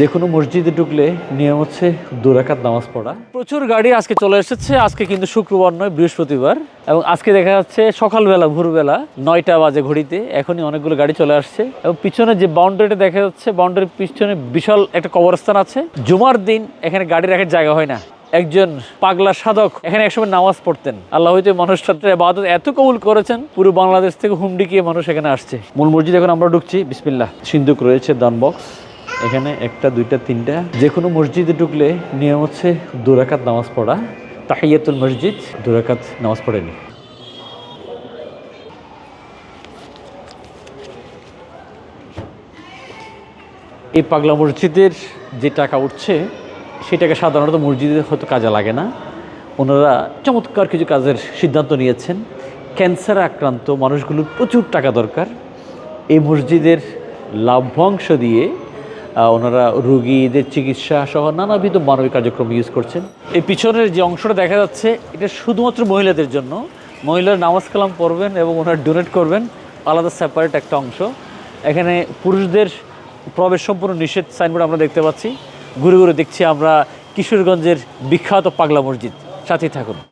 যে কোনো মসজিদে ঢুকলে নিয়ম হচ্ছে দুরাকাত নামাজ পড়া। প্রচুর গাড়ি আজকে চলে এসেছে, আজকে কিন্তু শুক্রবার নয়, বৃহস্পতিবার। এবং আজকে দেখা যাচ্ছে সকালবেলা, ভোরবেলা, নয়টা বাজে ঘড়িতে এখনই অনেকগুলো গাড়ি চলে আসছে। এবং পিছনে যে বাউন্ডারিটা দেখা যাচ্ছে বাউন্ডারির পিছনে বিশাল একটা কবরস্থান আছে। জুমার দিন এখানে গাড়ি রাখার জায়গা হয় না। একজন পাগলা সাধক এখানে একসময় নামাজ পড়তেন। আল্লাহ হয়তো মানুষটার বাদত এত কবুল করেছেন, পুরো বাংলাদেশ থেকে হুমডি গিয়ে মানুষ এখানে আসছে। মূল মসজিদ এখন আমরা ঢুকছি, বিসমিল্লাহ। সিন্ধুক রয়েছে দান বক্স এখানে একটা, দুইটা, তিনটা যে কোনো মসজিদে ঢুকলে নিয়ম হচ্ছে দুরাকাত নামাজ পড়া, তাহিয়াতুল মসজিদ দুরাকাত নামাজ পড়েনি। এই পাগলা মসজিদের যে টাকা উঠছে, সেই টাকা সাধারণত মসজিদে হয়তো কাজে লাগে না। ওনারা চমৎকার কিছু কাজের সিদ্ধান্ত নিয়েছেন। ক্যান্সার আক্রান্ত মানুষগুলোর প্রচুর টাকা দরকার। এই মসজিদের লাভ্যাংশ দিয়ে ওনারা রুগীদের চিকিৎসা সহ নানাবিধ মানবিক কার্যক্রম ইউজ করছেন। এই পিছনের যে অংশটা দেখা যাচ্ছে, এটা শুধুমাত্র মহিলাদের জন্য। মহিলারা নামাজ কালাম পড়বেন এবং ওনারা ডোনেট করবেন। আলাদা সেপারেট একটা অংশ। এখানে পুরুষদের প্রবেশ সম্পূর্ণ নিষেধ সাইনবোর্ড আমরা দেখতে পাচ্ছি। ঘুরে ঘুরে দেখছি আমরা কিশোরগঞ্জের বিখ্যাত পাগলা মসজিদ। সাথেই থাকুন।